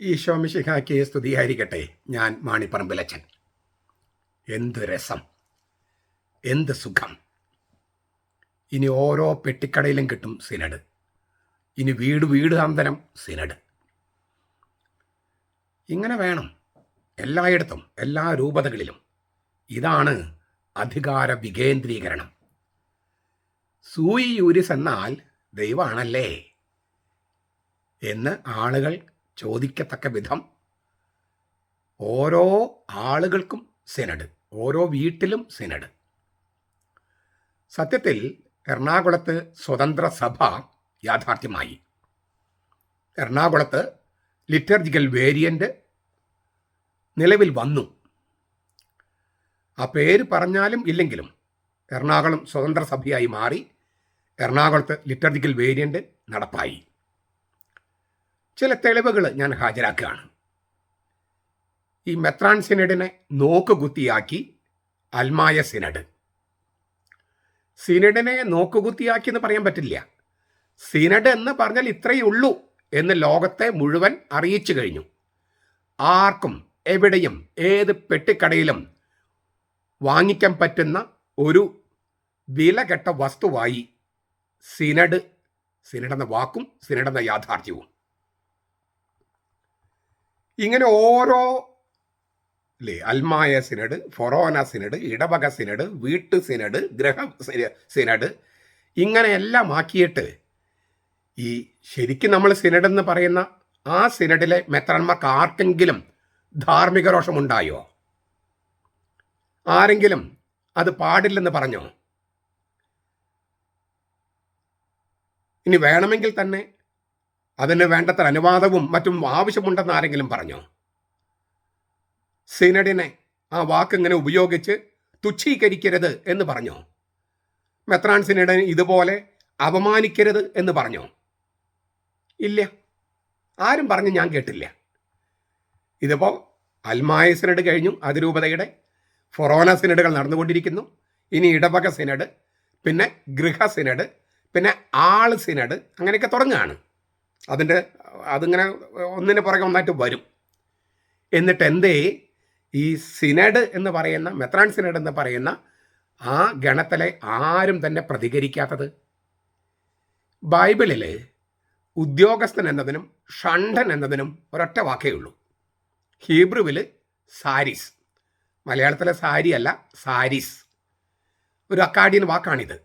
ഈശോമിശിഹാക്ക് സ്തുതിയായിരിക്കട്ടെ. ഞാൻ മാണിപ്പറമ്പിലച്ചൻ. എന്ത് രസം. എന്ത് സുഖം. ഇനി ഓരോ പെട്ടിക്കടയിലും കിട്ടും സിനഡ്. ഇനി വീട് വീട് അന്തരം സിനഡ്. ഇങ്ങനെ വേണം എല്ലായിടത്തും എല്ലാ രൂപതകളിലും. ഇതാണ് അധികാര വികേന്ദ്രീകരണം. സൂയി യൂരിസ് എന്നാൽ ദൈവമാണല്ലേ? എന്ന് ആളുകൾ ചോദിക്കത്തക്ക വിധം ഓരോ ആളുകൾക്കും സിനഡ് ഓരോ വീട്ടിലും സിനഡ്. സത്യത്തിൽ എറണാകുളത്ത് സ്വതന്ത്ര സഭ യാഥാർത്ഥ്യമായി. എറണാകുളത്ത് ലിറ്റർജിക്കൽ വേരിയന്റ് നിലവിൽ വന്നു. ആ പേര് പറഞ്ഞാലും ഇല്ലെങ്കിലും എറണാകുളം സ്വതന്ത്ര സഭയായി മാറി എറണാകുളത്ത് ലിറ്റർജിക്കൽ വേരിയന്റ് നടപ്പായി. ചില തെളിവുകൾ ഞാൻ ഹാജരാക്കുകയാണ്. ഈ മെത്രാൻ സിനഡിനെ നോക്കുകുത്തിയാക്കി അൽമായ സിനഡ്. സിനഡിനെ നോക്കുകുത്തിയാക്കി എന്ന് പറയാൻ പറ്റില്ല. സിനഡ് എന്ന് പറഞ്ഞാൽ ഇത്രയേ ഉള്ളൂ എന്ന് ലോകത്തെ മുഴുവൻ അറിയിച്ചു കഴിഞ്ഞു. ആർക്കും എവിടെയും ഏത് പെട്ടിക്കടയിലും വാങ്ങിക്കാൻ പറ്റുന്ന ഒരു വിലകെട്ട വസ്തുവായി സിനഡ് സിനഡ് എന്ന വാക്കും സിനഡ് എന്ന യാഥാർത്ഥ്യവും. ഇങ്ങനെ ഓരോ അല്ലേ അൽമായ സിനഡ് ഫൊറോന സിനഡ് ഇടവക സിനഡ് വീട്ടു സിനഡ് ഗ്രഹ സിന- സിനഡ് ഇങ്ങനെയെല്ലാം ആക്കിയിട്ട് ഈ ശരിക്കും നമ്മൾ സിനഡ് എന്ന് പറയുന്ന ആ സിനഡിലെ മെത്രാന്മാർക്ക് ആർക്കെങ്കിലും ധാർമ്മിക രോഷമുണ്ടായോ? ആരെങ്കിലും അത് പാടില്ലെന്ന് പറഞ്ഞോ? ഇനി വേണമെങ്കിൽ തന്നെ അതിന് വേണ്ടത്ര അനുവാദവും മറ്റും ആവശ്യമുണ്ടെന്ന് ആരെങ്കിലും പറഞ്ഞോ? സിനഡിനെ ആ വാക്കിങ്ങനെ ഉപയോഗിച്ച് തുച്ഛീകരിക്കരുത് എന്ന് പറഞ്ഞോ? മെത്രാൻ സിനഡിനെ ഇതുപോലെ അപമാനിക്കരുത് എന്ന് പറഞ്ഞോ? ഇല്ല. ആരും പറഞ്ഞ് ഞാൻ കേട്ടില്ല. ഇതിപ്പോൾ അൽമായ സിനഡ് കഴിഞ്ഞു അതിരൂപതയുടെ ഫൊറോന സിനഡുകൾ നടന്നുകൊണ്ടിരിക്കുന്നു. ഇനി ഇടവക സിനഡ് പിന്നെ ഗൃഹ സിനഡ് പിന്നെ ആൾ സിനഡ് അങ്ങനെയൊക്കെ തുടങ്ങുകയാണ്. അതിന്റെ അതിങ്ങനെ ഒന്നിന് പുറകെ ഒന്നായിട്ട് വരും. എന്നിട്ട് എന്തേ ഈ സിനഡ് എന്ന് പറയുന്ന മെത്രാൻ സിനഡ് എന്ന് പറയുന്ന ആ ഗണത്തിലെ ആരും തന്നെ പ്രതികരിക്കാത്തത്? ബൈബിളിൽ ഉദ്യോഗസ്ഥൻ എന്നതിനും ഷണ്ഠൻ എന്നതിനും ഒരൊറ്റ വാക്കേ ഉള്ളൂ. ഹീബ്രുവിൽ സാരിസ്. മലയാളത്തിലെ സാരി അല്ല സാരിസ്. ഒരു അക്കാഡിയൻ വാക്കാണിത്.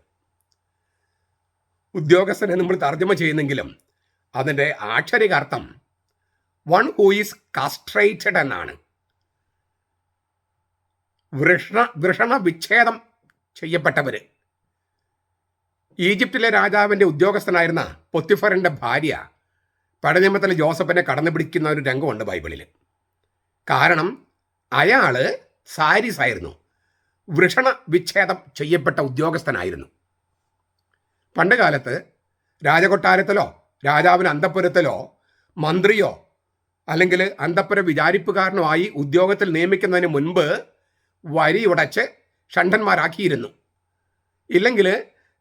ഉദ്യോഗസ്ഥനെ നമ്മൾ തർജമ ചെയ്യുന്നെങ്കിലും അതിന്റെ ആക്ഷരിക അർത്ഥം വൺ ഹൂ ഈസ് കാസ്ട്രേറ്റഡ് എന്നാണ്. വൃഷണ വൃഷണ വിച്ഛേദം ചെയ്യപ്പെട്ടവർ ഈജിപ്തിലെ രാജാവിന്റെ ഉദ്യോഗസ്ഥനായിരുന്ന പൊത്തിഫറിന്റെ ഭാര്യ പഴനിയമത്തിലെ ജോസഫിനെ കടന്നു പിടിക്കുന്ന ഒരു രംഗമുണ്ട് ബൈബിളിൽ കാരണം അയാൾ സാരിസ് ആയിരുന്നു. വൃഷണ വിച്ഛേദം ചെയ്യപ്പെട്ട ഉദ്യോഗസ്ഥനായിരുന്നു. പണ്ട് കാലത്ത് രാജകൊട്ടാരത്തിലോ രാജാവിന് അന്തപ്പുരത്തിലോ മന്ത്രിയോ അല്ലെങ്കിൽ അന്തപ്പുര വിചാരിപ്പുകാരനോ ആയി ഉദ്യോഗത്തിൽ നിയമിക്കുന്നതിന് മുൻപ് വരിയുടച്ച് ഷണ്ഠന്മാരാക്കിയിരുന്നു ഇല്ലെങ്കിൽ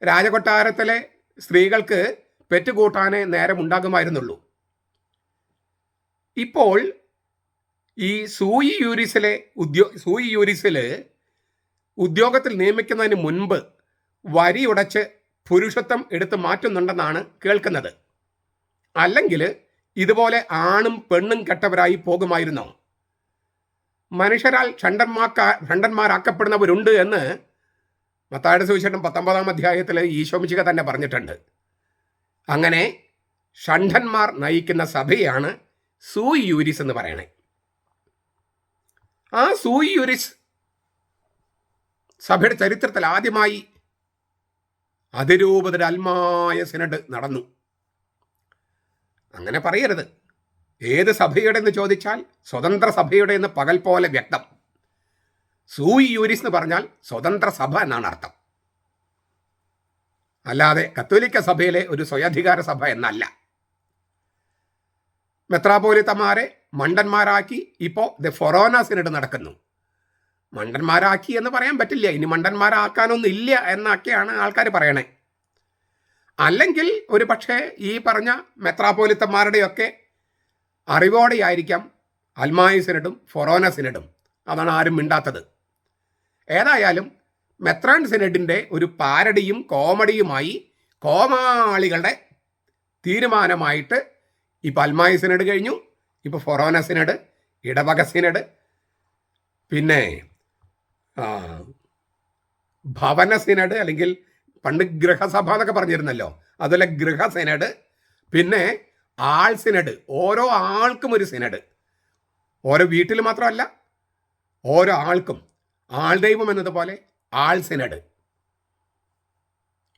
രാജകൊട്ടാരത്തിലെ സ്ത്രീകൾക്ക് പെറ്റുകൂട്ടാനേ നേരം ഉണ്ടാകുമായിരുന്നുള്ളൂ ഇപ്പോൾ ഈ സൂയി യൂരിസിലെ ഉദ്യോ സൂയി യൂരിസിൽ ഉദ്യോഗത്തിൽ നിയമിക്കുന്നതിന് മുൻപ് വരിയുടച്ച് പുരുഷത്വം എടുത്തു മാറ്റുന്നുണ്ടെന്നാണ് കേൾക്കുന്നത്. അല്ലെങ്കിൽ ഇതുപോലെ ആണും പെണ്ണും കെട്ടവരായി പോകുമായിരുന്നു? മനുഷ്യരാൽ ഷണ്ടന്മാക്ക ഷണ്ടന്മാരാക്കപ്പെടുന്നവരുണ്ട് എന്ന് മത്തായുടെ സുവിശേഷം പത്തൊമ്പതാം അധ്യായത്തിൽ ഈശോമിശിക തന്നെ പറഞ്ഞിട്ടുണ്ട്. അങ്ങനെ ഷണ്ഠന്മാർ നയിക്കുന്ന സഭയാണ് സൂയി യൂരിസ് എന്ന് പറയണേ. ആ സൂയി യൂരിസ് സഭയുടെ ചരിത്രത്തിൽ ആദ്യമായി അതിരൂപതയുടെ അൽമായ സിനഡ് നടന്നു. അങ്ങനെ പറയരുത്. ഏത് സഭയുടെ എന്ന് ചോദിച്ചാൽ സ്വതന്ത്ര സഭയുടെ എന്ന് പകൽ പോലെ വ്യക്തം. സൂയി യൂരിസ് എന്ന് പറഞ്ഞാൽ സ്വതന്ത്ര സഭ എന്നാണ് അർത്ഥം. അല്ലാതെ കത്തോലിക്ക സഭയിലെ ഒരു സ്വയധികാര സഭ എന്നല്ല. മെത്രാപോലിത്തമാരെ മണ്ടന്മാരാക്കി ഇപ്പോൾ ദ ഫൊറോന സിനഡ് നടക്കുന്നു. മണ്ടന്മാരാക്കി എന്ന് പറയാൻ പറ്റില്ല. ഇനി മണ്ടന്മാരാക്കാനൊന്നും ഇല്ല എന്നൊക്കെയാണ് ആൾക്കാർ പറയണേ. അല്ലെങ്കിൽ ഒരു പക്ഷേ ഈ പറഞ്ഞ മെത്രാപോലിത്തന്മാരുടെയൊക്കെ അറിവോടെയായിരിക്കാം അൽമായ സിനഡും ഫൊറോന സിനഡും അതാണ് ആരും മിണ്ടാത്തത്. ഏതായാലും മെത്രാൻ സിനഡിന്റെ ഒരു പാരടിയും കോമഡിയുമായി കോമാളികളുടെ തീരുമാനമായിട്ട് ഇപ്പോൾ അൽമായ സിനഡ് കഴിഞ്ഞു ഇപ്പോൾ ഫൊറോന സിനഡ് ഇടവക സിനഡ് പിന്നെ ഭവന സിനഡ് അല്ലെങ്കിൽ പണ്ട് ഗൃഹസഭ എന്നൊക്കെ പറഞ്ഞിരുന്നല്ലോ. അതുപോലെ ഗൃഹ പിന്നെ ആൾ സിനഡ്. ഓരോ ആൾക്കും ഒരു സിനഡ്. ഓരോ വീട്ടിൽ മാത്രമല്ല ഓരോ ആൾക്കും. ആൾ ദൈവം എന്നതുപോലെ ആൾ സിനഡ്.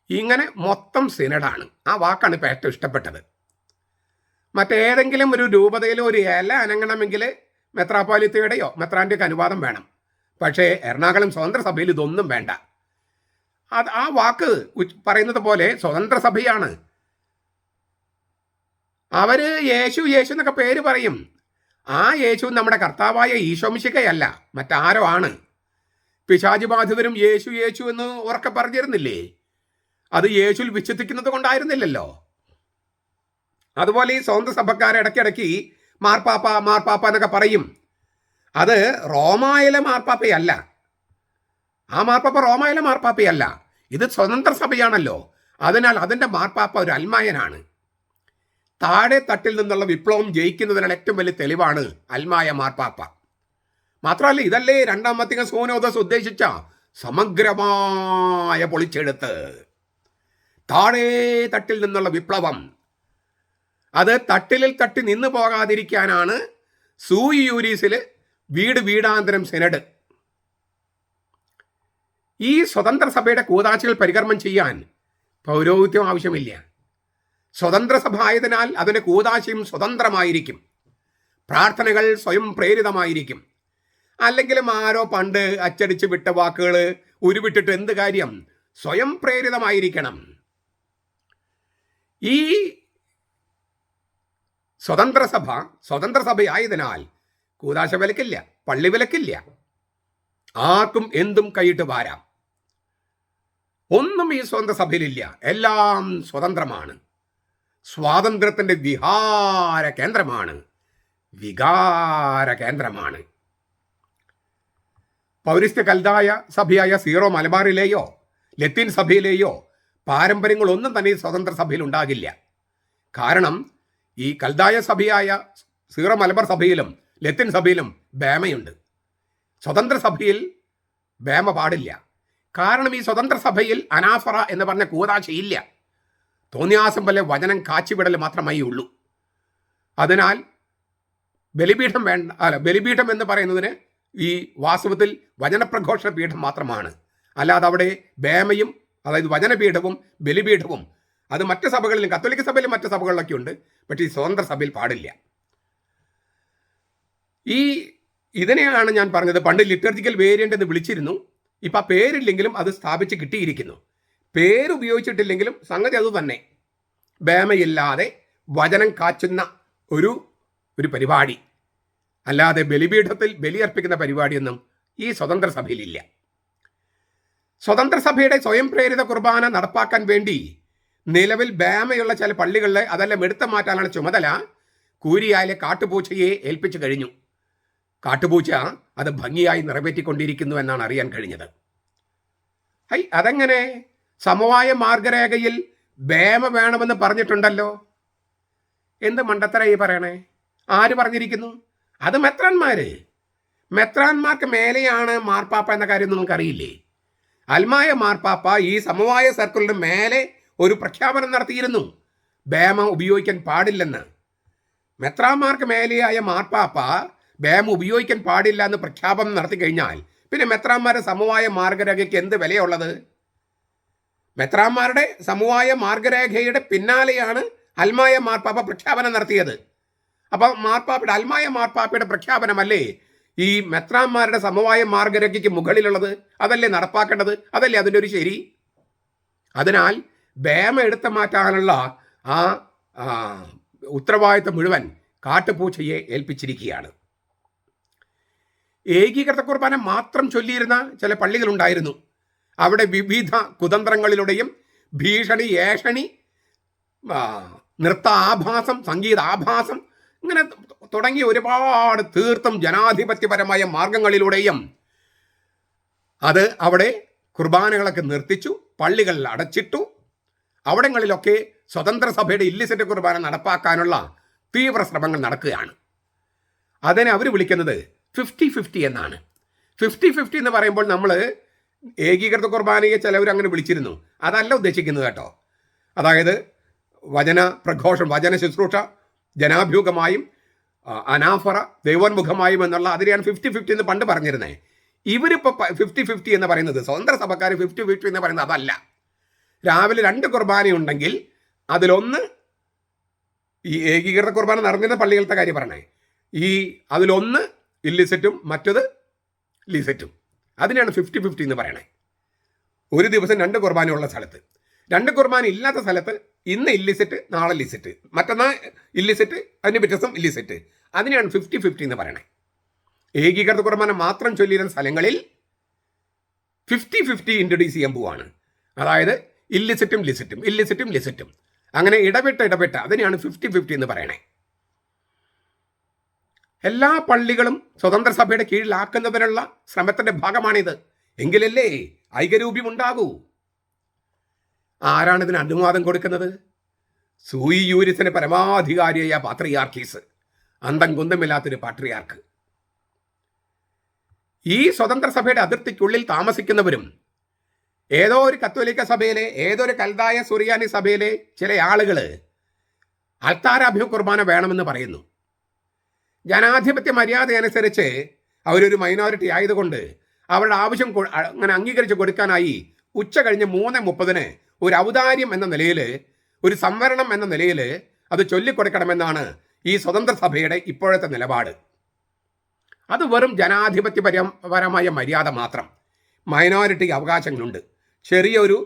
ഇങ്ങനെ മൊത്തം സിനഡാണ്. ആ വാക്കാണ് ഇപ്പം ഏറ്റവും ഇഷ്ടപ്പെട്ടത്. മറ്റേതെങ്കിലും ഒരു രൂപതയിലോ ഒരു ഇല അനങ്ങണമെങ്കിൽ മെത്രാപ്പോലിത്തയുടെയോ മെത്രാന്റെയൊക്കെ അനുവാദം വേണം. പക്ഷേ എറണാകുളം സ്വതന്ത്ര സഭയിൽ ഇതൊന്നും വേണ്ട. അത് ആ വാക്ക് പറയുന്നത് പോലെ സ്വതന്ത്ര സഭയാണ്. അവർ യേശു യേശു എന്നൊക്കെ പേര് പറയും. ആ യേശു നമ്മുടെ കർത്താവായ ഈശോമിശിക്കയല്ല മറ്റാരോ ആണ്. പിശാചി ബാധിതരും യേശു യേശു എന്ന് ഉറക്കെ പറഞ്ഞിരുന്നില്ലേ? അത് യേശുവിൽ വിശ്വസിക്കുന്നത് കൊണ്ടായിരുന്നില്ലല്ലോ. അതുപോലെ ഈ സ്വതന്ത്ര സഭക്കാർ ഇടയ്ക്കിടയ്ക്ക് മാർപ്പാപ്പ മാർപ്പാപ്പ എന്നൊക്കെ പറയും. അത് റോമായിലെ മാർപ്പാപ്പയല്ല. ആ മാർപ്പാപ്പ റോമായിലെ മാർപ്പാപ്പയല്ല. ഇത് സ്വതന്ത്ര സഭയാണല്ലോ അതിനാൽ അതിന്റെ മാർപ്പാപ്പ ഒരു അൽമായനാണ്. താഴെ തട്ടിൽ നിന്നുള്ള വിപ്ലവം ജയിക്കുന്നതിനുള്ള ഏറ്റവും വലിയ തെളിവാണ് അൽമായ മാർപ്പാപ്പ. മാത്രമല്ല ഇതല്ലേ രണ്ടാമത്തെ സോനോദസ് ഉദ്ദേശിച്ച? സമഗ്രമായ പൊളിച്ചെടുത്ത് താഴെ തട്ടിൽ നിന്നുള്ള വിപ്ലവം. അത് തട്ടിലിൽ തട്ടി നിന്നു പോകാതിരിക്കാനാണ് സൂയി യൂരീസിൽ വീട് വീടാന്തരം സെനഡ്. ഈ സ്വതന്ത്ര സഭയുടെ കൂതാശികൾ പരികർമ്മം ചെയ്യാൻ പൗരോഹിത്യം ആവശ്യമില്ല. സ്വതന്ത്ര സഭ ആയതിനാൽ അതിന്റെ കൂതാശയും സ്വതന്ത്രമായിരിക്കും. പ്രാർത്ഥനകൾ സ്വയം പ്രേരിതമായിരിക്കും. അല്ലെങ്കിലും ആരോ പണ്ട് അച്ചടിച്ച് വിട്ട വാക്കുകൾ ഉരുവിട്ടിട്ട് എന്ത് കാര്യം? സ്വയം പ്രേരിതമായിരിക്കണം. ഈ സ്വതന്ത്ര സഭ സ്വതന്ത്ര സഭയായതിനാൽ കൂതാശ വിലക്കില്ല പള്ളി വിലക്കില്ല. ആർക്കും എന്തും കൈയിട്ട് വാരാം. ഒന്നും ഈ സ്വതന്ത്ര സഭയിലില്ല. എല്ലാം സ്വതന്ത്രമാണ്. സ്വാതന്ത്ര്യത്തിന്റെ വിഹാര കേന്ദ്രമാണ്. വികാര കേന്ദ്രമാണ്. പൗരസ്ത്യ കൽതായ സഭയായ സീറോ മലബാറിലെയോ ലത്തീൻ സഭയിലെയോ പാരമ്പര്യങ്ങളൊന്നും തന്നെ ഈ സ്വതന്ത്ര സഭയിൽ ഉണ്ടാകില്ല. കാരണം ഈ കൽതായ സഭയായ സീറോ മലബാർ സഭയിലും ലത്തീൻ സഭയിലും ബേമയുണ്ട്. സ്വതന്ത്ര സഭയിൽ ബേമ പാടില്ല. കാരണം ഈ സ്വതന്ത്ര സഭയിൽ അനാഫറ എന്ന് പറഞ്ഞ കൂതാശയില്ല. തോന്നിയാസം പോലെ വചനം കാച്ചിവിടൽ മാത്രമായി ഉള്ളൂ. അതിനാൽ ബലിപീഠം വേണ്ട അല്ല ബലിപീഠം എന്ന് പറയുന്നതിന് ഈ വാസ്തവത്തിൽ വചനപ്രഘോഷണ പീഠം മാത്രമാണ്. അല്ലാതെ അവിടെ ബേമയും അതായത് വചനപീഠവും ബലിപീഠവും അത് മറ്റ് സഭകളിലും കത്തോലിക്ക സഭയിലും മറ്റ് സഭകളിലൊക്കെ ഉണ്ട്. പക്ഷേ ഈ സ്വതന്ത്ര സഭയിൽ പാടില്ല. ഈ ഇതിനെയാണ് ഞാൻ പറഞ്ഞത്. പണ്ട് ലിറ്റർജിക്കൽ വേരിയന്റ് എന്ന് വിളിച്ചിരുന്നു. ഇപ്പം ആ പേരില്ലെങ്കിലും അത് സ്ഥാപിച്ച് കിട്ടിയിരിക്കുന്നു. പേരുപയോഗിച്ചിട്ടില്ലെങ്കിലും സംഗതി അതുതന്നെ ബേമയില്ലാതെ വചനം കാച്ചുന്ന ഒരു ഒരു പരിപാടി. അല്ലാതെ ബലിപീഠത്തിൽ ബലിയർപ്പിക്കുന്ന പരിപാടിയൊന്നും ഈ സ്വതന്ത്ര സഭയിലില്ല. സ്വതന്ത്ര സഭയുടെ സ്വയം പ്രേരിത കുർബാന നടപ്പാക്കാൻ വേണ്ടി നിലവിൽ ബേമയുള്ള ചില പള്ളികളിലെ അതെല്ലാം എടുത്തു മാറ്റാനുള്ള ചുമതല കൂരിയായിലെ കാട്ടുപൂച്ചയെ ഏൽപ്പിച്ചു കഴിഞ്ഞു. കാട്ടുപൂച്ച അത് ഭംഗിയായി നിറവേറ്റിക്കൊണ്ടിരിക്കുന്നു എന്നാണ് അറിയാൻ കഴിഞ്ഞത്. ഹൈ അതെങ്ങനെ? സമവായ മാർഗരേഖയിൽ ബേമ വേണമെന്ന് പറഞ്ഞിട്ടുണ്ടല്ലോ. എന്ത് മണ്ടത്തരായി പറയണേ? ആര് പറഞ്ഞിരിക്കുന്നു? അത് മെത്രാന്മാര്. മെത്രാന്മാർക്ക് മേലെയാണ് മാർപ്പാപ്പ എന്ന കാര്യം നമുക്കറിയില്ലേ അൽമായ മാർപ്പാപ്പ ഈ സമവായ സർക്കിളിന് മേലെ ഒരു പ്രഖ്യാപനം നടത്തിയിരുന്നു. ബേമ ഉപയോഗിക്കാൻ പാടില്ലെന്ന്. മെത്രാന്മാർക്ക് മേലെയായ മാർപ്പാപ്പ ബേമ ഉപയോഗിക്കാൻ പാടില്ല എന്ന് പ്രഖ്യാപനം നടത്തി കഴിഞ്ഞാൽ പിന്നെ മെത്രാന്മാരെ സമവായ മാർഗരേഖയ്ക്ക് എന്ത് വിലയുള്ളത്? മെത്രാന്മാരുടെ സമവായ മാർഗരേഖയുടെ പിന്നാലെയാണ് അൽമായ മാർപ്പാപ്പ പ്രഖ്യാപനം നടത്തിയത്. അപ്പോൾ മാർപ്പാപ്പയുടെ അൽമായ മാർപ്പാപ്പയുടെ പ്രഖ്യാപനമല്ലേ ഈ മെത്രാന്മാരുടെ സമവായ മാർഗരേഖയ്ക്ക് മുകളിലുള്ളത്? അതല്ലേ നടപ്പാക്കേണ്ടത്? അതല്ലേ അതിന്റെ ഒരു ശരി? അതിനാൽ ബേമ എടുത്തു മാറ്റാനുള്ള ആ, ഉത്തരവാദിത്തം മുഴുവൻ കാട്ടുപൂച്ചയെ ഏൽപ്പിച്ചിരിക്കുകയാണ്. ഏകീകൃത കുർബാന മാത്രം ചൊല്ലിയിരുന്ന ചില പള്ളികളുണ്ടായിരുന്നു. അവിടെ വിവിധ കുതന്ത്രങ്ങളിലൂടെയും ഭീഷണി ഏഷണി നൃത്ത ആഭാസം സംഗീത ആഭാസം ഇങ്ങനെ തുടങ്ങി ഒരുപാട് തീർത്തും ജനാധിപത്യപരമായ മാർഗങ്ങളിലൂടെയും അത് അവിടെ കുർബാനകളൊക്കെ നിർത്തിച്ചു പള്ളികളിൽ അടച്ചിട്ടു. അവിടങ്ങളിലൊക്കെ സ്വതന്ത്ര സഭയുടെ ഇല്ലിസിറ്റ് കുർബാന നടപ്പാക്കാനുള്ള തീവ്ര ശ്രമങ്ങൾ നടക്കുകയാണ്. അതിനെ അവർ വിളിക്കുന്നത് ഫിഫ്റ്റി ഫിഫ്റ്റി എന്നാണ്. ഫിഫ്റ്റി ഫിഫ്റ്റി എന്ന് പറയുമ്പോൾ നമ്മൾ ഏകീകൃത കുർബാനയെ ചിലവർ അങ്ങനെ വിളിച്ചിരുന്നു. അതല്ല ഉദ്ദേശിക്കുന്നത് കേട്ടോ. അതായത് വചന പ്രഘോഷം വചന ശുശ്രൂഷ ജനാഭ്യൂഹമായും അനാഫറ ദൈവോന്മുഖമായും എന്നുള്ള അതിനെയാണ് ഫിഫ്റ്റി ഫിഫ്റ്റി എന്ന് പണ്ട് പറഞ്ഞിരുന്നത് ഇവരിപ്പോൾ ഫിഫ്റ്റി ഫിഫ്റ്റി എന്ന് പറയുന്നത് സ്വതന്ത്ര സഭക്കാർ ഫിഫ്റ്റി ഫിഫ്റ്റി എന്ന് പറയുന്നത് അതല്ല. രാവിലെ രണ്ട് കുർബാനയുണ്ടെങ്കിൽ അതിലൊന്ന് ഈ ഏകീകൃത കുർബാന നടന്നിരുന്ന പള്ളികളുടെ കാര്യം പറഞ്ഞേ. ഈ അതിലൊന്ന് ഇല്ലിസെറ്റും മറ്റത് ലിസെറ്റും അതിനാണ് ഫിഫ്റ്റി ഫിഫ്റ്റി എന്ന് പറയണേ. ഒരു ദിവസം രണ്ട് കുർബാനയുള്ള സ്ഥലത്ത്. രണ്ട് കുർബാന ഇല്ലാത്ത സ്ഥലത്ത് ഇന്ന് ഇല്ലിസെറ്റ് നാളെ ലിസെറ്റ് മറ്റന്നാൾ ഇല്ലിസെറ്റ് അതിന് പിറ്റസം ഇല്ലിസെറ്റ് അതിനെയാണ് ഫിഫ്റ്റി ഫിഫ്റ്റി എന്ന് പറയണേ. ഏകീകൃത കുർബാന മാത്രം ചൊല്ലിയിരുന്ന സ്ഥലങ്ങളിൽ ഫിഫ്റ്റി ഫിഫ്റ്റി ഇൻട്രൊഡ്യൂസ് ചെയ്യാൻ പോവാണ്. അതായത് ഇല്ലിസിറ്റും ലിസിറ്റും ഇല്ലിസിറ്റും ലിസിറ്റും അങ്ങനെ ഇടപെട്ട് ഇടപെട്ട് അതിനെയാണ് ഫിഫ്റ്റി ഫിഫ്റ്റി എന്ന് പറയണേ. എല്ലാ പള്ളികളും സ്വതന്ത്ര സഭയുടെ കീഴിലാക്കുന്നതിനുള്ള ശ്രമത്തിന്റെ ഭാഗമാണിത്. എങ്കിലല്ലേ ഐകരൂപ്യം ഉണ്ടാകൂ ആരാണ് ഇതിന് അനുവാദം കൊടുക്കുന്നത്? സൂയി യൂരിസിന് പരമാധികാരിയായ പാത്രിയാർക്കീസ്. അന്തം കുന്തമില്ലാത്തൊരു പാട്രിയാർക്ക് ഈ സ്വതന്ത്ര സഭയുടെ അതിർത്തിക്കുള്ളിൽ താമസിക്കുന്നവരും ഏതോ ഒരു കത്തോലിക്ക സഭയിലെ ഏതോ ഒരു കൽതായ സുറിയാനി സഭയിലെ ചില ആളുകൾ അൽത്താരാഭ്യ കുർബാന വേണമെന്ന് പറയുന്നു. ജനാധിപത്യ മര്യാദ അനുസരിച്ച് അവരൊരു മൈനോറിറ്റി ആയതുകൊണ്ട് അവരുടെ ആവശ്യം അങ്ങനെ അംഗീകരിച്ച് കൊടുക്കാനായി ഉച്ച കഴിഞ്ഞ് മൂന്ന് മുപ്പതിന് ഒരു ഔദാര്യം എന്ന നിലയിൽ ഒരു സംവരണം എന്ന നിലയിൽ അത് ചൊല്ലിക്കൊടുക്കണമെന്നാണ് ഈ സ്വതന്ത്ര സഭയുടെ ഇപ്പോഴത്തെ നിലപാട്. അത് വെറും ജനാധിപത്യപരമായ മര്യാദ മാത്രം. മൈനോറിറ്റി അവകാശങ്ങളുണ്ട്. ചെറിയൊരു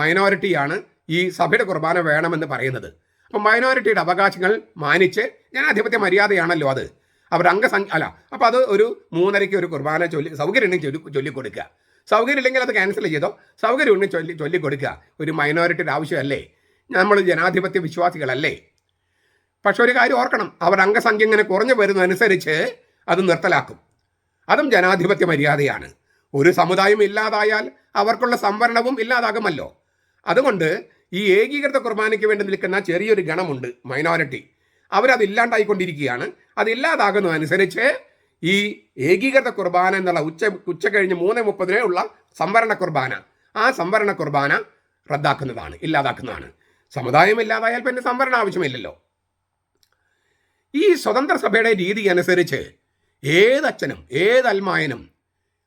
മൈനോറിറ്റിയാണ് ഈ സഭയുടെ കുർബാന വേണമെന്ന് പറയുന്നത്. അപ്പം മൈനോറിറ്റിയുടെ അവകാശങ്ങൾ മാനിച്ച് ജനാധിപത്യ മര്യാദയാണല്ലോ അത്. അവർ അംഗസംഖ്യ അല്ല അപ്പോൾ അത് ഒരു മൂന്നരയ്ക്ക് ഒരു കുർബാന ചൊല്ലി സൗകര്യം ഉണ്ടെങ്കിൽ ചൊല്ലി ചൊല്ലിക്കൊടുക്കുക. സൗകര്യം ഇല്ലെങ്കിൽ അത് ക്യാൻസൽ ചെയ്തോ? സൗകര്യം ഉണ്ടെങ്കിൽ ചൊല്ലി ചൊല്ലിക്കൊടുക്കുക. ഒരു മൈനോറിറ്റിയുടെ ആവശ്യമല്ലേ? നമ്മൾ ജനാധിപത്യ വിശ്വാസികളല്ലേ? പക്ഷെ ഒരു കാര്യം ഓർക്കണം. അവർ അംഗസംഖ്യ ഇങ്ങനെ കുറഞ്ഞു വരുന്നതനുസരിച്ച് അത് നിർത്തലാക്കും. അതും ജനാധിപത്യ മര്യാദയാണ്. ഒരു സമുദായം ഇല്ലാതായാൽ അവർക്കുള്ള സംവരണവും ഇല്ലാതാകുമല്ലോ. അതുകൊണ്ട് ഈ ഏകീകൃത കുർബാനയ്ക്ക് വേണ്ടി നിൽക്കുന്ന ചെറിയൊരു ഗണമുണ്ട് മൈനോറിറ്റി അവരത് ഇല്ലാണ്ടായിക്കൊണ്ടിരിക്കുകയാണ് അത് ഇല്ലാതാകുന്നതനുസരിച്ച് ഈ ഏകീകൃത കുർബാന എന്നുള്ള ഉച്ച ഉച്ച കഴിഞ്ഞ് മൂന്ന് മുപ്പതിനേ ഉള്ള സംവരണ കുർബാന ആ സംവരണ കുർബാന റദ്ദാക്കുന്നതാണ് ഇല്ലാതാക്കുന്നതാണ്. സമുദായം ഇല്ലാതായാൽ പിന്നെ സംവരണ ആവശ്യമില്ലല്ലോ. ഈ സ്വതന്ത്ര സഭയുടെ രീതി അനുസരിച്ച് അച്ഛനും ഏത് അൽമായനും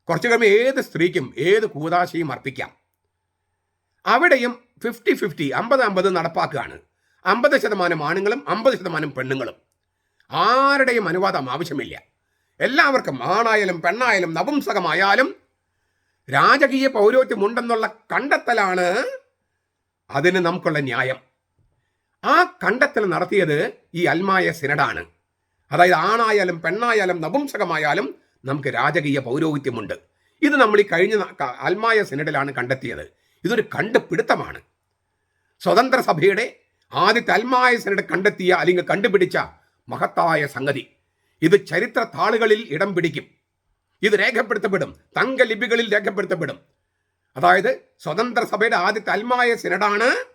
കുറച്ചു കഴിയുമ്പോൾ ഏത് സ്ത്രീക്കും ഏത് കൂതാശയും അർപ്പിക്കാം. അവിടെയും ഫിഫ്റ്റി ഫിഫ്റ്റി അമ്പത് അമ്പത് നടപ്പാക്കുകയാണ്. അമ്പത് ശതമാനം ആണുങ്ങളും അമ്പത് ശതമാനം പെണ്ണുങ്ങളും. ആരുടെയും അനുവാദം ആവശ്യമില്ല. എല്ലാവർക്കും ആണായാലും പെണ്ണായാലും നപുംസകമായാലും രാജകീയ പൗരോഹിത്യമുണ്ടെന്നുള്ള കണ്ടെത്തലാണ് അതിന് നമുക്കുള്ള ന്യായം. ആ കണ്ടെത്തൽ നടത്തിയത് ഈ അൽമായ സിനഡാണ്. അതായത് ആണായാലും പെണ്ണായാലും നപുംസകമായാലും നമുക്ക് രാജകീയ പൗരോഹിത്യമുണ്ട്. ഇത് നമ്മൾ ഈ കഴിഞ്ഞ അൽമായ സിനഡിലാണ് കണ്ടെത്തിയത്. ഇതൊരു കണ്ടുപിടുത്തമാണ്. സ്വതന്ത്ര സഭയുടെ ആദ്യത്തെ അൽമായ സിനഡ് കണ്ടെത്തിയ അല്ലെങ്കിൽ കണ്ടുപിടിച്ച മഹത്തായ സംഗതി. ഇത് ചരിത്ര താളുകളിൽ ഇടം പിടിക്കും. ഇത് രേഖപ്പെടുത്തപ്പെടും. തങ്കലിപികളിൽ രേഖപ്പെടുത്തപ്പെടും. അതായത് സ്വതന്ത്ര സഭയുടെ ആദ്യത്തെ അൽമായ സിനഡാണ്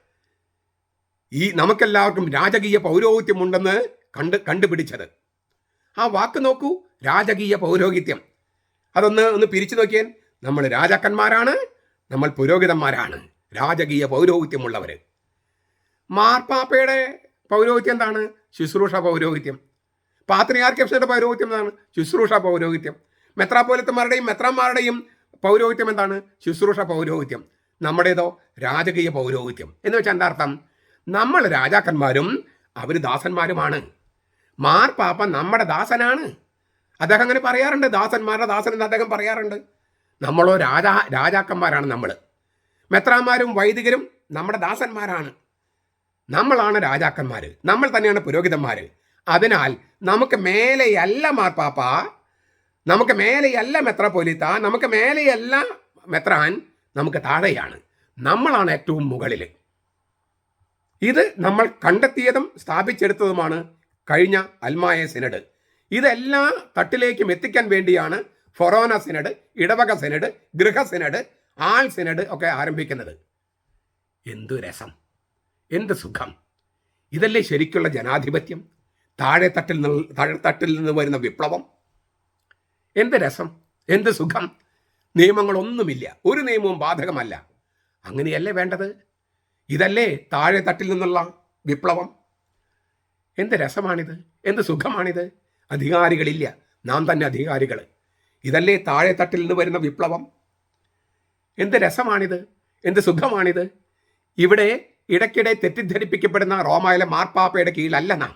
ഈ നമുക്കെല്ലാവർക്കും രാജകീയ പൗരോഹിത്യമുണ്ടെന്ന് കണ്ട് കണ്ടുപിടിച്ചത്. ആ വാക്ക് നോക്കൂ. രാജകീയ പൗരോഹിത്യം. അതൊന്ന് ഒന്ന് പിരിച്ചു നോക്കിയാൽ നമ്മൾ രാജാക്കന്മാരാണ്. നമ്മൾ പുരോഹിതന്മാരാണ്. രാജകീയ പൗരോഹിത്യമുള്ളവർ മാർപ്പാപ്പയുടെ പൗരോഹിത്യം എന്താണ്? ശുശ്രൂഷ പൗരോഹിത്യം. പാത്രിയാർക്കപ്ഷയുടെ പൗരോഹിത്യം എന്താണ്? ശുശ്രൂഷ പൗരോഹിത്യം. മെത്രാപോലത്തന്മാരുടെയും മെത്രാന്മാരുടെയും പൗരോഹിത്യം എന്താണ്? ശുശ്രൂഷ പൗരോഹിത്യം. നമ്മുടേതോ രാജകീയ പൗരോഹിത്യം. എന്ന് വെച്ചാൽ എന്താ അർത്ഥം? നമ്മൾ രാജാക്കന്മാരും അവർ ദാസന്മാരുമാണ്. മാർപ്പാപ്പ നമ്മുടെ ദാസനാണ്. അദ്ദേഹം അങ്ങനെ പറയാറുണ്ട്. ദാസന്മാരുടെ ദാസൻ എന്ന് അദ്ദേഹം പറയാറുണ്ട്. നമ്മളോ രാജാ രാജാക്കന്മാരാണ് നമ്മൾ മെത്രാന്മാരും വൈദികരും നമ്മുടെ ദാസന്മാരാണ്. നമ്മളാണ് രാജാക്കന്മാർ നമ്മൾ തന്നെയാണ് പുരോഹിതന്മാർ അതിനാൽ നമുക്ക് മേലെയല്ല മാർപ്പാപ്പ നമുക്ക് മേലെയല്ല മെത്രാപ്പൊലിത്ത. നമുക്ക് മേലെയല്ല മെത്രാൻ. നമുക്ക് താഴെയാണ്. നമ്മളാണ് ഏറ്റവും മുകളിൽ ഇത് നമ്മൾ കണ്ടെത്തിയതും സ്ഥാപിച്ചെടുത്തതുമാണ് കഴിഞ്ഞ അൽമായ സിനഡ്. ഇതെല്ലാ തട്ടിലേക്കും എത്തിക്കാൻ വേണ്ടിയാണ് ഫൊറോന സിനഡ് ഇടവക സിനഡ് ഗൃഹ സിനഡ് ആൾ സിനഡ് ഒക്കെ ആരംഭിക്കുന്നത്. എന്തു രസം. എന്ത് സുഖം? ഇതല്ലേ ശരിക്കുള്ള ജനാധിപത്യം? താഴെ തട്ടിൽ നിന്ന് താഴെ തട്ടിൽ നിന്ന് വരുന്ന വിപ്ലവം? എന്ത് രസം? എന്ത് സുഖം? നിയമങ്ങളൊന്നുമില്ല. ഒരു നിയമവും ബാധകമല്ല. അങ്ങനെയല്ലേ വേണ്ടത്? ഇതല്ലേ താഴെ തട്ടിൽ നിന്നുള്ള വിപ്ലവം? എന്ത് രസമാണിത്? എന്ത് സുഖമാണിത്? അധികാരികളില്ല. നാം തന്നെ അധികാരികൾ ഇതല്ലേ താഴെ തട്ടിൽ നിന്ന് വരുന്ന വിപ്ലവം? എന്ത് രസമാണിത്? എന്ത് സുഖമാണിത്? ഇവിടെ ഇടയ്ക്കിടെ തെറ്റിദ്ധരിപ്പിക്കപ്പെടുന്ന റോമായിലെ മാർപ്പാപ്പയുടെ കീഴിലല്ല നാം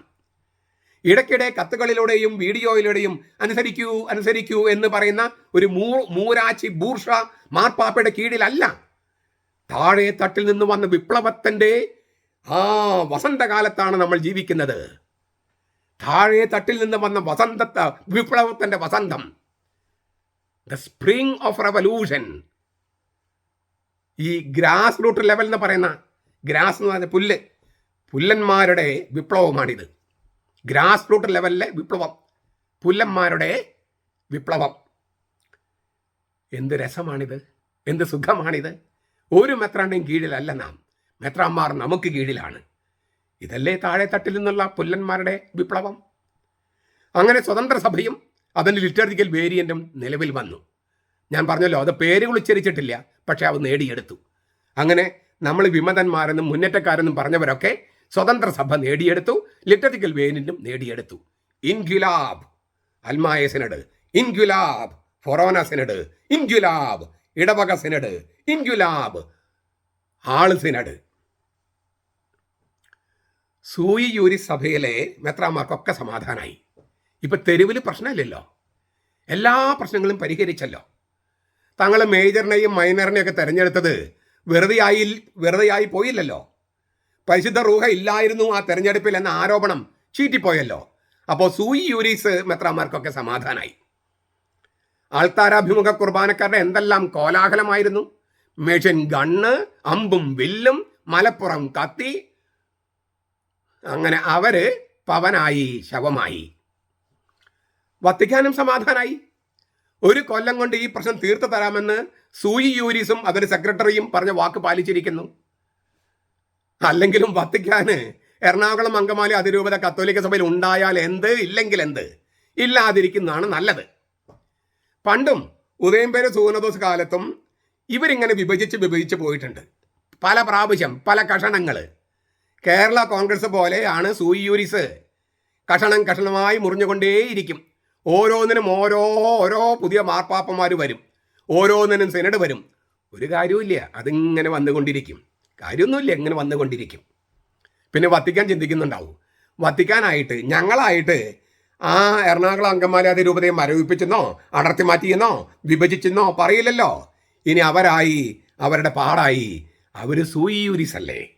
ഇടയ്ക്കിടെ കത്തുകളിലൂടെയും വീഡിയോയിലൂടെയും അനുസരിക്കൂ അനുസരിക്കൂ എന്ന് പറയുന്ന ഒരു മൂ മൂരാച്ചി ബൂർഷ മാർപ്പാപ്പയുടെ കീഴിലല്ല. താഴെ തട്ടിൽ നിന്ന് വന്ന വിപ്ലവത്തിന്റെ ആ വസന്തകാലത്താണ് നമ്മൾ ജീവിക്കുന്നത്. താഴെ തട്ടിൽ നിന്ന് വന്ന വസന്ത വിപ്ലവത്തിന്റെ വസന്തം. ദ സ്പ്രിങ് ഓഫ് റെവല്യൂഷൻ ഈ ഗ്രാസ് റൂട്ട് ലെവൽ എന്ന് പറയുന്ന ഗ്രാസ് എന്ന് പറഞ്ഞ പുല്ല്. പുല്ലന്മാരുടെ വിപ്ലവമാണിത്. ഗ്രാസ് റൂട്ട് ലെവലിലെ വിപ്ലവം. പുല്ലന്മാരുടെ വിപ്ലവം. എന്ത് രസമാണിത്? എന്ത് സുഖമാണിത്? ഒരു മെത്രാന്റെയും കീഴിലല്ല നാം. മെത്രാന്മാർ നമുക്ക് കീഴിലാണ്. ഇതല്ലേ താഴെ തട്ടിൽ നിന്നുള്ള പുല്ലന്മാരുടെ വിപ്ലവം? അങ്ങനെ സ്വതന്ത്ര സഭയും അതിന്റെ ലിറ്റർജിക്കൽ വേരിയന്റും നിലവിൽ വന്നു. ഞാൻ പറഞ്ഞല്ലോ അത് പേരുകൾ ഉച്ചരിച്ചിട്ടില്ല പക്ഷേ അവ നേടിയെടുത്തു. അങ്ങനെ നമ്മൾ വിമതന്മാരെന്നും മുന്നേറ്റക്കാരെന്നും പറഞ്ഞവരൊക്കെ സ്വതന്ത്ര സഭ നേടിയെടുത്തു ലിറ്ററിക്കൽ വേനിലും നേടിയെടുത്തു. ഇൻഗുലാബ് അൽമായ സിനഡ് ഇൻഗുലാബ് ഫൊറോന സിനഡ് ഇൻഗുലാബ് ഇടവക സിനഡ് ഇൻഗുലാബ് ആൾ സിനഡ്. സൂയിയൂരി സഭയിലെ മെത്രാമാർക്കൊക്കെ സമാധാനമായി ഇപ്പൊ തെരുവിൽ പ്രശ്നമില്ലല്ലോ. എല്ലാ പ്രശ്നങ്ങളും പരിഹരിച്ചല്ലോ. തങ്ങൾ മേജറിനെയും മൈനറിനെയും ഒക്കെ തെരഞ്ഞെടുത്തത് വെറുതെയായി വെറുതെയായി പോയില്ലല്ലോ. പരിശുദ്ധ റൂഹ ഇല്ലായിരുന്നു ആ തെരഞ്ഞെടുപ്പിൽ എന്ന ആരോപണം ചീറ്റിപ്പോയല്ലോ. അപ്പോൾ സൂയി യൂരീസ് മെത്രാമാർക്കൊക്കെ സമാധാനമായി ആൾത്താരാഭിമുഖ കുർബാനക്കാരുടെ എന്തെല്ലാം കോലാഹലമായിരുന്നു? മെഷീൻ ഗണ്ണ് അമ്പും വില്ലും മലപ്പുറം കത്തി. അങ്ങനെ അവർ പവനായി ശവമായി. വത്തിക്കാനും സമാധാനായി. ഒരു കൊല്ലം കൊണ്ട് ഈ പ്രശ്നം തീർത്തു തരാമെന്ന് സൂയി യൂരിസും അവരുടെ സെക്രട്ടറിയും പറഞ്ഞ വാക്ക് പാലിച്ചിരിക്കുന്നു. അല്ലെങ്കിലും വത്തിക്കാന് എറണാകുളം അങ്കമാലി അതിരൂപത കത്തോലിക്ക സഭയിൽ ഉണ്ടായാൽ എന്ത്? ഇല്ലെങ്കിൽ എന്ത്? ഇല്ലാതിരിക്കുന്നതാണ് നല്ലത്. പണ്ടും ഉദയംപേര് സൂനദോസ് കാലത്തും ഇവരിങ്ങനെ വിഭജിച്ച് വിഭജിച്ച് പോയിട്ടുണ്ട്. പല പ്രാവശ്യം പല കഷണങ്ങൾ കേരള കോൺഗ്രസ് പോലെയാണ് സൂയി യൂരിസ് കഷണം കഷണമായി മുറിഞ്ഞുകൊണ്ടേയിരിക്കും. ഓരോന്നിനും ഓരോ ഓരോ പുതിയ മാർപ്പാപ്പന്മാർ വരും. ഓരോന്നിനും സെനഡ് വരും. ഒരു കാര്യവുമില്ല. അതിങ്ങനെ വന്നുകൊണ്ടിരിക്കും. കാര്യമൊന്നുമില്ല. ഇങ്ങനെ വന്നുകൊണ്ടിരിക്കും. പിന്നെ വത്തിക്കാൻ ചിന്തിക്കുന്നുണ്ടാവും. വത്തിക്കാനായിട്ട് ഞങ്ങളായിട്ട് ആ എറണാകുളം അങ്കമാലി അതിരൂപതയെ മരവിപ്പിച്ചെന്നോ അടർത്തി മാറ്റിയെന്നോ വിഭജിച്ചെന്നോ പറയില്ലല്ലോ. ഇനി അവരായി അവരുടെ പാടായി അവർ സൂയൂരിസ് അല്ലേ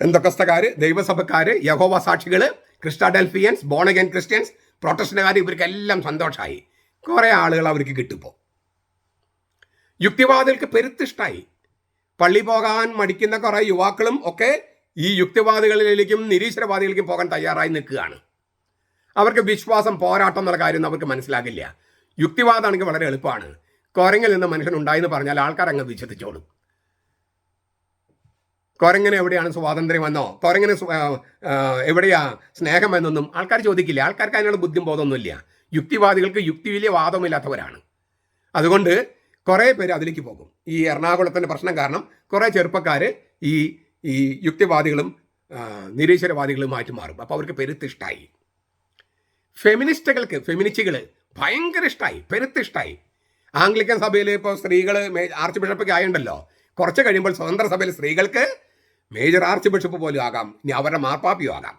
എന്തൊക്കസ്തക്കാര് ദൈവസഭക്കാര് യഹോവ സാക്ഷികൾ ക്രിസ്റ്റാഡൽഫിയൻസ് ബോണഗൻ ക്രിസ്ത്യൻസ് പ്രൊട്ടസ്റ്റന്റുകാർ ഇവർക്കെല്ലാം സന്തോഷമായി കുറേ ആളുകൾ അവർക്ക് കിട്ടിപ്പോ. യുക്തിവാദികൾക്ക് പെരുത്തിഷ്ടായി. പള്ളി പോകാൻ മടിക്കുന്ന കുറേ യുവാക്കളും ഒക്കെ ഈ യുക്തിവാദികളിലേക്കും നിരീശ്വരവാദികളിലേക്കും പോകാൻ തയ്യാറായി നിൽക്കുകയാണ്. അവർക്ക് വിശ്വാസം പോരാട്ടം എന്നുള്ള കാര്യം അവർക്ക് മനസ്സിലാകില്ല. യുക്തിവാദമാണെങ്കിൽ വളരെ എളുപ്പമാണ്. കുരങ്ങിൽ നിന്ന് മനുഷ്യൻ ഉണ്ടായെന്ന് പറഞ്ഞാൽ ആൾക്കാർ അങ്ങ് വിശ്വസിച്ചോളും. കുരങ്ങിന് എവിടെയാണ് സ്വാതന്ത്ര്യം എന്നോ കുരങ്ങിന് എവിടെയാ സ്നേഹം എന്നൊന്നും ആൾക്കാർ ചോദിക്കില്ല. ആൾക്കാർക്ക് അതിനുള്ള ബുദ്ധിം ബോധമൊന്നുമില്ല യുക്തിവാദികൾക്ക് യുക്തിയിലെ വാദമില്ലാത്തവരാണ്. അതുകൊണ്ട് കുറേ പേര് അതിലേക്ക് പോകും. ഈ എറണാകുളത്തിന്റെ പ്രശ്നം കാരണം കുറേ ചെറുപ്പക്കാർ ഈ ഈ യുക്തിവാദികളും നിരീശ്വരവാദികളും നിരീശ്വരവാദികളുമായിട്ട് മാറും. അപ്പോൾ അവർക്ക് പെരുത്തിഷ്ടായി ഫെമിനിസ്റ്റുകൾക്ക് ഫെമിനിസ്റ്റുകൾ ഭയങ്കര ഇഷ്ടമായി പെരുത്തിഷ്ടായി ആംഗ്ലിക്കൻ സഭയിൽ ഇപ്പോൾ സ്ത്രീകൾ ആർച്ച് ബിഷപ്പൊക്കെ ആയുണ്ടല്ലോ. കുറച്ച് കഴിയുമ്പോൾ സ്വതന്ത്ര സഭയിൽ സ്ത്രീകൾക്ക് മേജർ ആർച്ച് ബിഷപ്പ് പോലും ആകാം. ഇനി അവരുടെ മാർപ്പാപ്പിയും ആകാം.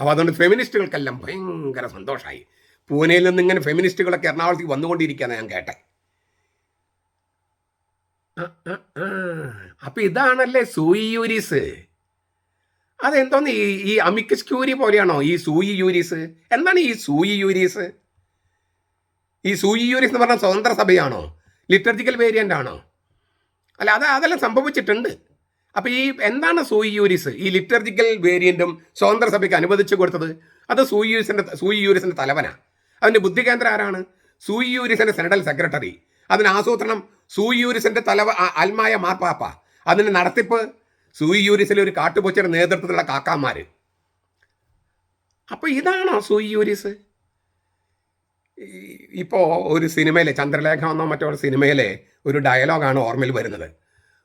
അപ്പോൾ അതുകൊണ്ട് ഫെമിനിസ്റ്റുകൾക്കെല്ലാം ഭയങ്കര സന്തോഷമായി പൂനെയിൽ നിന്ന് ഇങ്ങനെ ഫെമിനിസ്റ്റുകളൊക്കെ എറണാകുളത്തേക്ക് വന്നുകൊണ്ടിരിക്കുകയാണ് ഞാൻ കേട്ടെ. അപ്പൊ ഇതാണല്ലേ സൂയി യൂരിസ്? അതെന്തോന്ന് ഈ ഈ അമിക്കസ് ക്യൂരി പോലെയാണോ ഈ സൂയി യൂരിസ്? എന്താണ് ഈ സൂയി യൂരിസ്? ഈ സൂയി യൂരിസ് എന്ന് പറഞ്ഞ സ്വതന്ത്ര സഭയാണോ? ലിറ്റർജിക്കൽ വേരിയന്റ് ആണോ? അല്ല അത് അതെല്ലാം സംഭവിച്ചിട്ടുണ്ട്. അപ്പൊ ഈ എന്താണ് സൂയിയൂരിസ് ഈ ലിറ്റർജിക്കൽ വേരിയന്റും സ്വതന്ത്ര സഭയ്ക്ക് അനുവദിച്ചു കൊടുത്തത്? അത് സൂയിയൂരിസിന്റെ സൂയിയൂരിസിന്റെ തലവനാ. അതിന്റെ ബുദ്ധികേന്ദ്രം ആരാണ്? സൂയിയൂരിസിന്റെ സെനഡൽ സെക്രട്ടറി. അതിന് ആസൂത്രണം സൂയിയൂരിസിന്റെ തലവ അൽമായ മാർപ്പാപ്പ. അതിന് നടത്തിപ്പ് സൂയിയൂരിസിലെ ഒരു കാട്ടുപൂച്ചയുടെ നേതൃത്വത്തിലുള്ള കാക്കാമാര് അപ്പൊ ഇതാണോ സൂയിയൂരിസ് ഈ- ഇപ്പോ ഒരു സിനിമയിലെ ചന്ദ്രലേഖ എന്നോ മറ്റോ സിനിമയിലെ ഒരു ഡയലോഗാണ് ഓർമ്മയിൽ വരുന്നത്?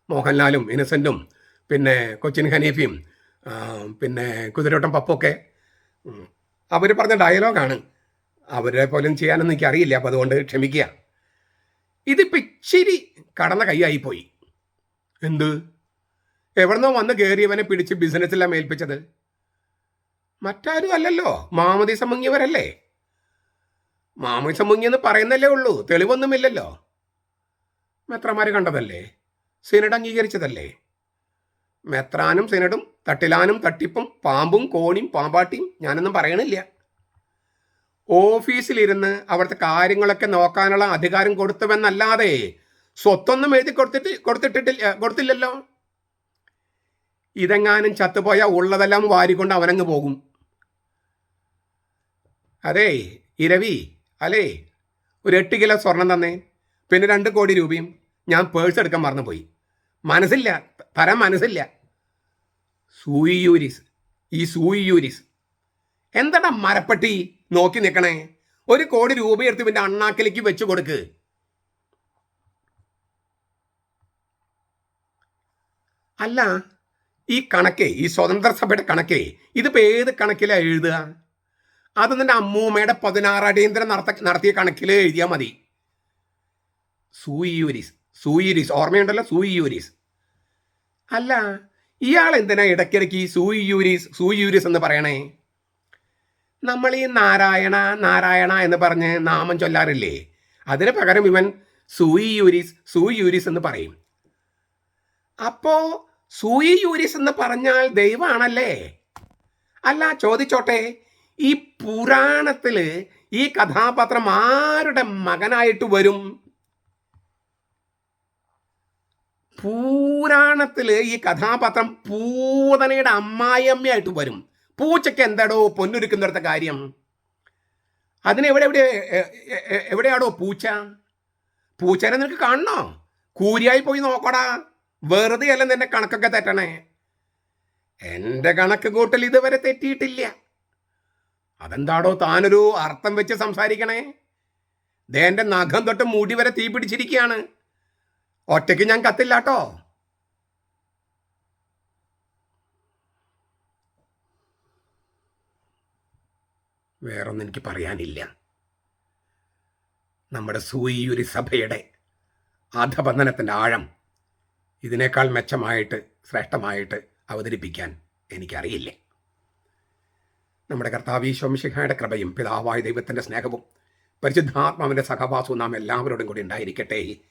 മോഹൻലാലും ഇന്നസെന്റും പിന്നെ കൊച്ചിൻ ഖനീഫിയും പിന്നെ കുതിരോട്ടം പപ്പൊക്കെ. അവർ പറഞ്ഞ ഡയലോഗാണ്. അവരെ പോലും ചെയ്യാനൊന്നും എനിക്ക് അറിയില്ല അപ്പോൾ അതുകൊണ്ട് ക്ഷമിക്കുക. ഇതിപ്പോൾ ഇച്ചിരി കടന്ന കൈയായിപ്പോയി എന്ത്? എവിടുന്നോ വന്ന് കയറിയവനെ പിടിച്ച് ബിസിനസ്സെല്ലാം ഏൽപ്പിച്ചത് മറ്റാരും അല്ലല്ലോ മാമതി മുങ്ങിയവരല്ലേ മാമതി മുങ്ങിയെന്ന് പറയുന്നല്ലേ ഉള്ളൂ. തെളിവൊന്നുമില്ലല്ലോ. മെത്രമാർ കണ്ടതല്ലേ? സിനഡ് അംഗീകരിച്ചതല്ലേ? മെത്രാനും സിനഡും തട്ടിലാനും തട്ടിപ്പും പാമ്പും കോണിയും പാമ്പാട്ടിയും ഞാനൊന്നും പറയണില്ല. ഓഫീസിലിരുന്ന് അവിടുത്തെ കാര്യങ്ങളൊക്കെ നോക്കാനുള്ള അധികാരം കൊടുത്തുവെന്നല്ലാതെ സ്വത്തൊന്നും എഴുതി കൊടുത്തിട്ട് കൊടുത്തിട്ടിട്ടില്ല കൊടുത്തില്ലല്ലോ. ഇതെങ്ങാനും ചത്തുപോയ ഉള്ളതെല്ലാം വാരിക്കൊണ്ട് അവനങ്ങ് പോകും. അതെ ഇരവി അല്ലേ? ഒരു എട്ട് കിലോ സ്വർണം തന്നേ. പിന്നെ രണ്ട് കോടി രൂപയും ഞാൻ പേഴ്സ് എടുക്കാൻ മറന്നുപോയി. മനസ്സില്ല. തരം മനസ്സില്ല. സൂയിയൂരിസ്. ഈ സൂയിയൂരിസ്. എന്താടാ മരപ്പട്ടി? നോക്കി നിൽക്കണേ ഒരു കോടി രൂപ എടുത്ത് പിന്നെ അണ്ണാക്കിലേക്ക് വെച്ചു കൊടുക്ക്. അല്ല ഈ കണക്കേ ഈ സ്വതന്ത്ര സഭയുടെ കണക്കേ ഇതിപ്പോ ഏത് കണക്കിലാണ് എഴുതുക? അത് നിന്റെ അമ്മൂമ്മയുടെ പതിനാറ് അടിയന്തരം നടത്ത നടത്തിയ കണക്കിൽ എഴുതിയാൽ മതി. സൂയിയൂരിസ്. സൂയിയൂരിസ് ഓർമ്മയുണ്ടല്ലോ? സൂയിയൂരീസ്. അല്ല ഇയാൾ എന്തിനാ ഇടയ്ക്കിടയ്ക്ക് ഈ സൂയിയൂരീസ് സൂയിയൂരിസ് എന്ന് പറയണേ? നമ്മൾ ഈ നാരായണ നാരായണ എന്ന് പറഞ്ഞ് നാമം ചൊല്ലാറില്ലേ? അതിന് പകരം ഇവൻ സൂയിയൂരീസ് സൂയിയൂരീസ് എന്ന് പറയും. അപ്പോ സൂയിയൂരീസ് എന്ന് പറഞ്ഞാൽ ദൈവമാണല്ലേ? അല്ല ചോദിച്ചോട്ടെ ഈ പുരാണത്തിൽ ഈ കഥാപാത്രം ആരുടെ മകനായിട്ട് വരും? പുരാണത്തിൽ ഈ കഥാപാത്രം പൂതനയുടെ അമ്മായിയമ്മയായിട്ട് വരും. പൂച്ചയ്ക്ക് എന്താടോ പൊന്നൊരുക്കുന്നിടത്ത കാര്യം. അതിന് എവിടെ എവിടെയാടോ പൂച്ച? പൂച്ചനെ നിനക്ക് കാണണോ? കൂരിയായി പോയി നോക്കടാ. വെറുതെ അല്ല നിന്റെ കണക്കൊക്കെ തെറ്റണേ? എന്റെ കണക്ക് കൂട്ടൽ ഇതുവരെ തെറ്റിയിട്ടില്ല. അതെന്താടോ താനൊരു അർത്ഥം വെച്ച് സംസാരിക്കണേ? ദേ എന്റെ നഖം തൊട്ട് മുടി വരെ തീ പിടിച്ചിരിക്കുകയാണ്. ഒറ്റയ്ക്ക് ഞാൻ കത്തില്ല കേട്ടോ വേറൊന്നും എനിക്ക് പറയാനില്ല. നമ്മുടെ സൂയിയുരി സഭയുടെ അധബന്ധനത്തിന്റെ ആഴം ഇതിനേക്കാൾ മെച്ചമായിട്ട് ശ്രേഷ്ഠമായിട്ട് അവതരിപ്പിക്കാൻ എനിക്കറിയില്ല. നമ്മുടെ കർത്താവീശ്വംശിഖയുടെ കൃപയും പിതാവായ ദൈവത്തിന്റെ സ്നേഹവും പരിശുദ്ധാത്മാവിന്റെ സഹവാസവും നാം എല്ലാവരോടും കൂടി ഉണ്ടായിരിക്കട്ടെ.